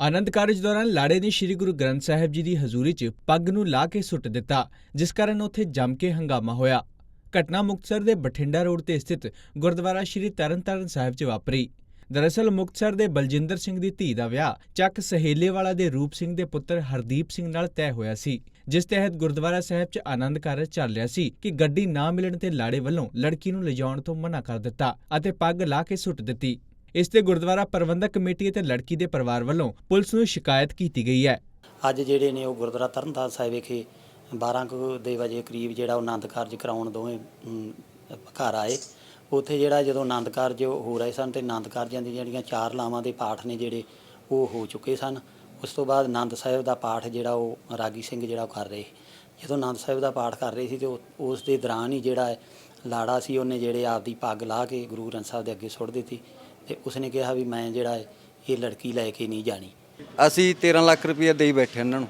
ਆਨੰਦ ਕਾਰਜ ਦੌਰਾਨ ਲਾੜੇ ਨੇ ਸ੍ਰੀ ਗੁਰੂ ਗ੍ਰੰਥ ਸਾਹਿਬ ਜੀ ਦੀ ਹਜ਼ੂਰੀ 'ਚ ਪੱਗ ਨੂੰ ਲਾ ਕੇ ਸੁੱਟ ਦਿੱਤਾ, ਜਿਸ ਕਾਰਨ ਉੱਥੇ ਜੰਮ ਕੇ ਹੰਗਾਮਾ ਹੋਇਆ। ਘਟਨਾ ਮੁਕਤਸਰ ਦੇ ਬਠਿੰਡਾ ਰੋਡ ਤੇ ਸਥਿਤ ਗੁਰਦੁਆਰਾ ਸ੍ਰੀ ਤਰਨਤਾਰਨ ਸਾਹਿਬ 'ਚ ਵਾਪਰੀ। ਦਰਅਸਲ ਮੁਕਤਸਰ ਦੇ ਬਲਜਿੰਦਰ ਸਿੰਘ ਦੀ ਧੀ ਦਾ ਵਿਆਹ ਚੱਕ ਸਹੇਲੇਵਾਲਾ ਦੇ ਰੂਪ ਸਿੰਘ ਦੇ ਪੁੱਤਰ ਹਰਦੀਪ ਸਿੰਘ ਨਾਲ ਤੈਅ ਹੋਇਆ ਸੀ, ਜਿਸ ਤਹਿਤ ਗੁਰਦੁਆਰਾ ਸਾਹਿਬ 'ਚ ਆਨੰਦ ਕਾਰਜ ਚੱਲ ਰਿਹਾ ਸੀ ਕਿ ਗੱਡੀ ਨਾ ਮਿਲਣ ਤੇ ਲਾੜੇ ਵੱਲੋਂ ਲੜਕੀ ਨੂੰ ਲਿਜਾਉਣ ਤੋਂ ਮਨਾ ਕਰ ਦਿੱਤਾ ਅਤੇ ਪੱਗ ਲਾ ਕੇ ਸੁੱਟ ਦਿੱਤੀ। ਇਸ ਤੇ ਗੁਰਦੁਆਰਾ ਪ੍ਰਬੰਧਕ ਕਮੇਟੀ ਅਤੇ ਲੜਕੀ ਦੇ ਪਰਿਵਾਰ ਵੱਲੋਂ ਪੁਲਿਸ ਨੂੰ ਸ਼ਿਕਾਇਤ ਕੀਤੀ ਗਈ ਹੈ। ਅੱਜ ਜਿਹੜੇ ਨੇ ਉਹ ਗੁਰਦੁਆਰਾ ਤਰਨਤਾਰਨ ਸਾਹਿਬ ਵਿਖੇ 12 ਕੁ ਦੇ ਵਜੇ ਕਰੀਬ ਜਿਹੜਾ ਉਹ ਆਨੰਦ ਕਾਰਜ ਕਰਾਉਣ ਦੋਵੇਂ ਘਰ ਆਏ। ਉੱਥੇ ਜਿਹੜਾ ਜਦੋਂ ਆਨੰਦ ਕਾਰਜ ਹੋ ਰਹੇ ਸਨ ਤੇ ਆਨੰਦ ਕਾਰਜਾਂ ਦੀਆਂ ਜਿਹੜੀਆਂ ਚਾਰ ਲਾਵਾਂ ਦੇ ਪਾਠ ਨੇ ਜਿਹੜੇ ਉਹ ਹੋ ਚੁੱਕੇ ਸਨ, ਉਸ ਤੋਂ ਬਾਅਦ ਆਨੰਦ ਸਾਹਿਬ ਦਾ ਪਾਠ ਜਿਹੜਾ ਉਹ ਰਾਗੀ ਸਿੰਘ ਜਿਹੜਾ ਉਹ ਕਰ ਰਹੇ ਜਦੋਂ ਆਨੰਦ ਸਾਹਿਬ ਦਾ ਪਾਠ ਕਰ ਰਹੇ ਸੀ ਤੇ ਉਸ ਦੇ ਦੌਰਾਨ ਹੀ ਜਿਹੜਾ ਲਾੜਾ ਸੀ ਉਹਨੇ ਜਿਹੜੇ ਆਪਦੀ ਪੱਗ ਲਾ ਕੇ ਗੁਰੂ ਗ੍ਰੰਥ ਸਾਹਿਬ ਦੇ ਅੱਗੇ ਸੁੱਟ ਦਿੱਤੀ। ਤੇ ਉਸਨੇ ਕਿਹਾ ਵੀ ਮੈਂ ਜਿਹੜਾ ਹੈ ਇਹ ਲੜਕੀ ਲੈ ਕੇ ਨਹੀਂ ਜਾਣੀ। ਅਸੀਂ 13 ਲੱਖ ਰੁਪਏ ਦੇਈ ਬੈਠੇ ਇਹਨਾਂ ਨੂੰ।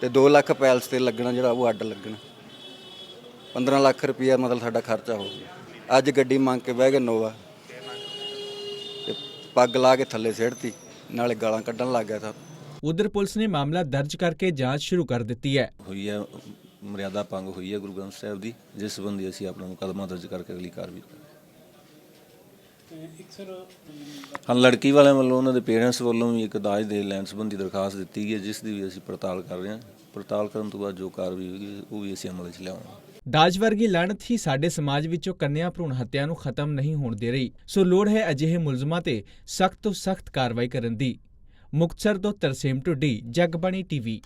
ਤੇ 2 ਲੱਖ ਪੈਲਸ ਤੇ ਲੱਗਣਾ ਜਿਹੜਾ ਉਹ ਅੱਡ ਲੱਗਣਾ। 15 ਲੱਖ ਰੁਪਏ ਮਤਲਬ ਸਾਡਾ ਖਰਚਾ ਹੋ ਗਿਆ। ਅੱਜ ਗੱਡੀ ਮੰਗ ਕੇ ਬਹਿ ਗਏ ਨੋਵਾ। ਤੇ ਪੱਗ ਲਾ ਕੇ ਥੱਲੇ ਸਿੱਟਤੀ ਨਾਲੇ ਗਾਲਾਂ ਕੱਢਣ ਲੱਗ ਗਿਆ ਤਾਂ ਉਧਰ ਪੁਲਿਸ ਨੇ ਮਾਮਲਾ ਦਰਜ ਕਰਕੇ ਜਾਂਚ ਸ਼ੁਰੂ ਕਰ ਦਿੱਤੀ ਹੈ। ਹੋਈ ਹੈ ਮਰਿਆਦਾ ਭੰਗ ਹੋਈ ਹੈ ਗੁਰੂ ਗ੍ਰੰਥ ਸਾਹਿਬ ਦੀ ਜਿਸ ਸੰਬੰਧੀ ਅਸੀਂ ਆਪਣਾ ਮੁਕੱਦਮਾ ਦਰਜ ਕਰਕੇ ਅਗਲੀ ਕਾਰਵਾਈ ਕਰਾਂਗੇ। ਹਾਂ ਲੜਕੀ ਵਾਲਿਆਂ ਵੱਲੋਂ ਉਹਨਾਂ ਦੇ ਪੇਰੈਂਟਸ ਵੱਲੋਂ ਵੀ ਇੱਕ ਦਾਜ ਦੇ ਲੈਣ ਸੰਬੰਧੀ ਦਰਖਾਸਤ ਦਿੱਤੀ ਗਈ ਹੈ ਜਿਸ ਦੀ ਵੀ ਅਸੀਂ ਪੜਤਾਲ ਕਰ ਰਹੇ ਹਾਂ। ਪੜਤਾਲ ਕਰਨ ਤੋਂ ਬਾਅਦ ਜੋ ਕਾਰਵਾਈ ਹੋਵੇਗੀ ਉਹ ਵੀ ਅਸੀਂ ਅਮਲ ਵਿੱਚ ਲਿਆਵਾਂਗੇ। ਦਾਜ ਵਰਗੀ ਲਾਹਨਤ ਹੀ ਸਾਡੇ ਸਮਾਜ ਵਿੱਚੋਂ ਕੰਨਿਆ ਭਰੂਣ ਹੱਤਿਆ ਨੂੰ ਖਤਮ ਨਹੀਂ ਹੋਣ ਦੇ ਰਹੀ। ਸੋ ਲੋੜ ਹੈ ਅਜਿਹੇ ਮੁਲਜ਼ਮਾਂ ਤੇ ਸਖਤ ਤੋਂ ਸਖਤ ਕਾਰਵਾਈ ਕਰਨ ਦੀ। ਮੁਕਤਸਰ ਤੋਂ ਤਰਸੇਮ ਟੁੱਡੀ ਜਗਬਾਣੀ ਟੀਵੀ।